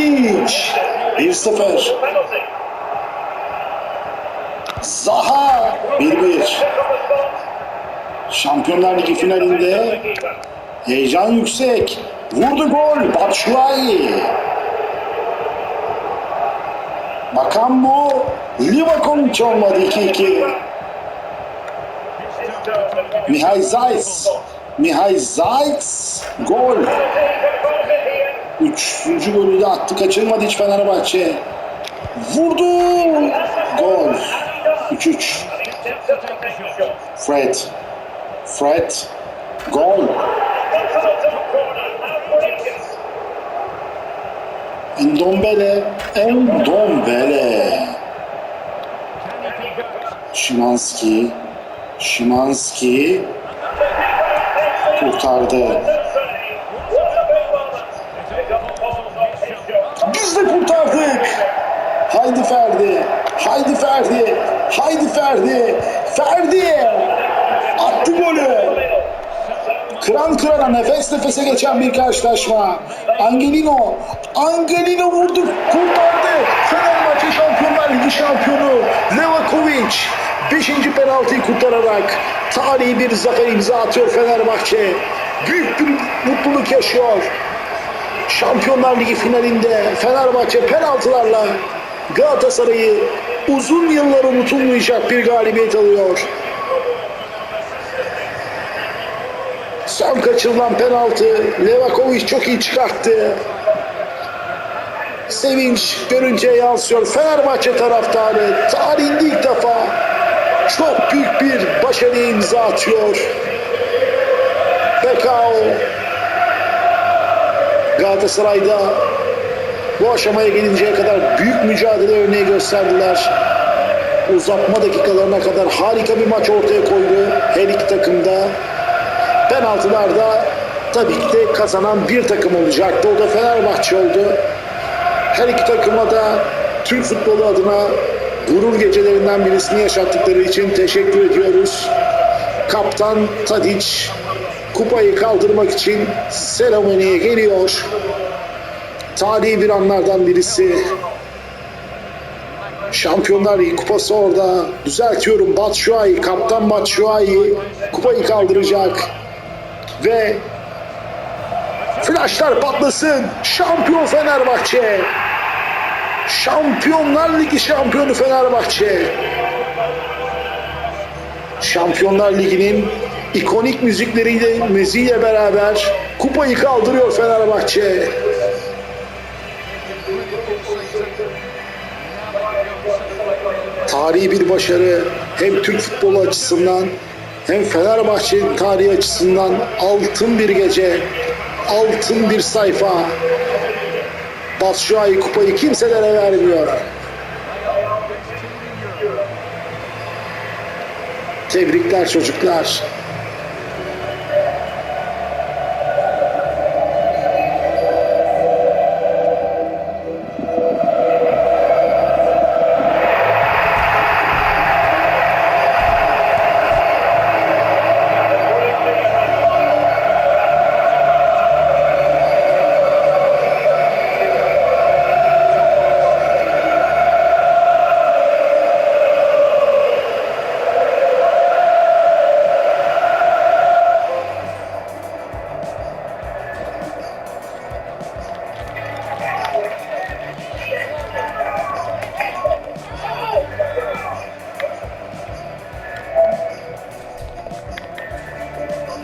Tadic 1-0. Zaha 1-1. Şampiyonlar Ligi finalinde heyecan yüksek. Vurdu gol Batshuayi. Bakan bu Livakovic olmadı 2-2. Mihay Zayt. Mihay Zayt gol. Üçüncü golü de attı. Kaçırmadı hiç Fenerbahçe. Vurdu. Gol. 3-3. Fred. Fred. Gol. Endombele. Endombele. Şimanski. Şimanski kurtardı. Biz de kurtardık. Haydi Ferdi. Haydi Ferdi. Haydi Ferdi. Ferdi. Attı golü. Kıran kırana nefes nefese geçen bir karşılaşma. Angelino. Angelino vurdu. Kurtardı. Fenerbahçe Şampiyonlar Ligi şampiyonu. Levakovic. Beşinci penaltıyı kurtararak tarihi bir zafer imza atıyor Fenerbahçe. Büyük bir mutluluk yaşıyor. Şampiyonlar Ligi finalinde Fenerbahçe penaltılarla Galatasaray'ı uzun yıllar unutulmayacak bir galibiyet alıyor. Son kaçırılan penaltı Levakovic çok iyi çıkarttı. Sevinç görüntüye yansıyor. Fenerbahçe taraftarı tarihinde ilk defa çok büyük bir başarıya imza atıyor. Pekao Galatasaray'da bu aşamaya gelinceye kadar büyük mücadele örneği gösterdiler. Uzatma dakikalarına kadar harika bir maç ortaya koydu her iki takımda. Penaltılarda tabii ki de kazanan bir takım olacaktı. O da Fenerbahçe oldu. Her iki takıma da Türk futbolu adına gurur gecelerinden birisini yaşattıkları için teşekkür ediyoruz. Kaptan Tadic kupayı kaldırmak için seremoniye geliyor. Tarihi bir anlardan birisi. Şampiyonlar Ligi kupası orada. Düzeltiyorum Batshuayi, kaptan Batshuayi kupayı kaldıracak. Ve Flaşlar patlasın. Şampiyon Fenerbahçe. Şampiyonlar Ligi şampiyonu Fenerbahçe. Şampiyonlar Ligi'nin ikonik müzikleriyle müziğiyle beraber kupayı kaldırıyor Fenerbahçe. Tarihi bir başarı hem Türk futbolu açısından hem Fenerbahçe'nin tarihi açısından altın bir gece, altın bir sayfa. Batshuayi kupayı kimselere vermiyor. Tebrikler çocuklar.